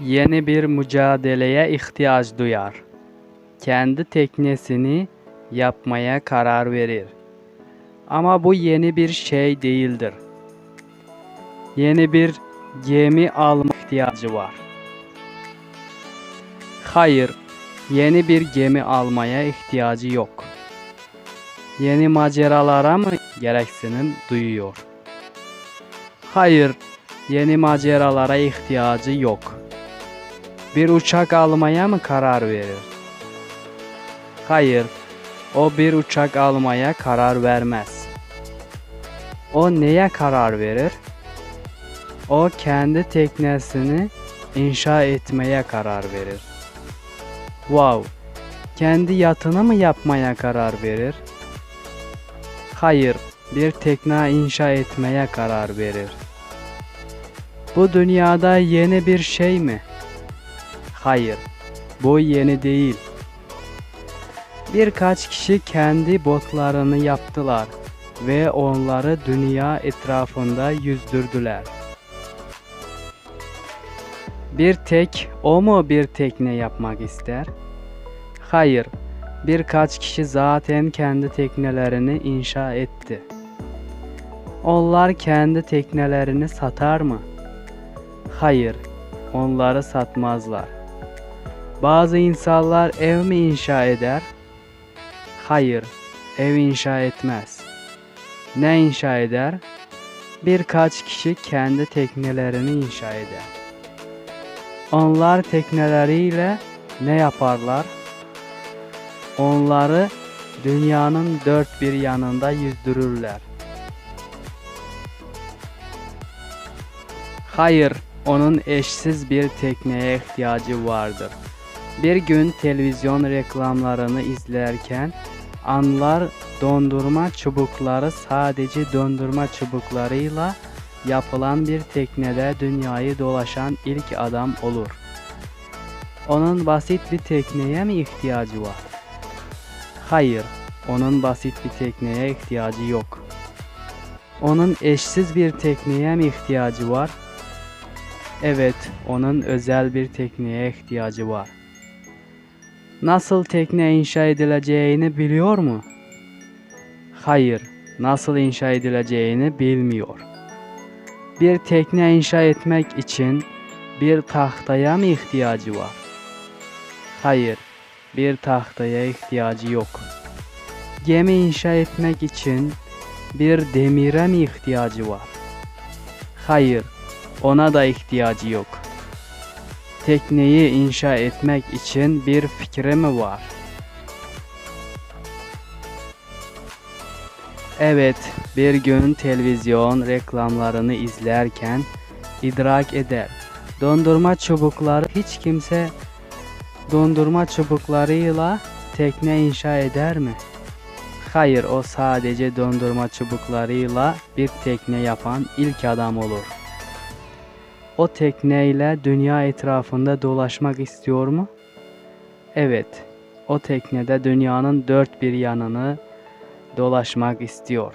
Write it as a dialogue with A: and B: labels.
A: yeni bir mücadeleye ihtiyaç duyar. Kendi teknesini yapmaya karar verir. Ama bu yeni bir şey değildir. Yeni bir gemi alma ihtiyacı var. Hayır, yeni bir gemi almaya ihtiyacı yok. Yeni maceralara mı gereksinim duyuyor? Hayır, yeni maceralara ihtiyacı yok. Bir uçak almaya mı karar verir? Hayır, o bir uçak almaya karar vermez. O neye karar verir? O kendi teknesini inşa etmeye karar verir. Wow, kendi yatını mı yapmaya karar verir? Hayır, bir tekne inşa etmeye karar verir. Bu dünyada yeni bir şey mi? Hayır, bu yeni değil. Birkaç kişi kendi botlarını yaptılar ve onları dünya etrafında yüzdürdüler. Bir tek o mu bir tekne yapmak ister? Hayır, birkaç kişi zaten kendi teknelerini inşa etti. Onlar kendi teknelerini satar mı? Hayır, onları satmazlar. Bazı insanlar ev mi inşa eder? Hayır, ev inşa etmez. Ne inşa eder? Birkaç kişi kendi teknelerini inşa eder. Onlar tekneleriyle ne yaparlar? Onları dünyanın dört bir yanında yüzdürürler. Hayır, onun eşsiz bir tekneye ihtiyacı vardır. Bir gün televizyon reklamlarını izlerken anlar dondurma çubukları sadece dondurma çubuklarıyla yapılan bir teknede dünyayı dolaşan ilk adam olur. Onun basit bir tekneye mi ihtiyacı var? Hayır, onun basit bir tekneye ihtiyacı yok. Onun eşsiz bir tekneye mi ihtiyacı var? Evet, onun özel bir tekneye ihtiyacı var. Nasıl tekne inşa edileceğini biliyor mu? Hayır, nasıl inşa edileceğini bilmiyor. Bir tekne inşa etmek için bir tahtaya mı ihtiyacı var? Hayır, bir tahtaya ihtiyacı yok. Gemi inşa etmek için bir demire mi ihtiyacı var? Hayır, ona da ihtiyacı yok. Tekneyi inşa etmek için bir fikri mi var? Evet, bir gün televizyon reklamlarını izlerken idrak eder. Dondurma çubukları hiç kimse dondurma çubuklarıyla tekne inşa eder mi? Hayır, o sadece dondurma çubuklarıyla bir tekne yapan ilk adam olur. O tekneyle dünya etrafında dolaşmak istiyor mu? Evet, o teknede dünyanın dört bir yanını dolaşmak istiyor.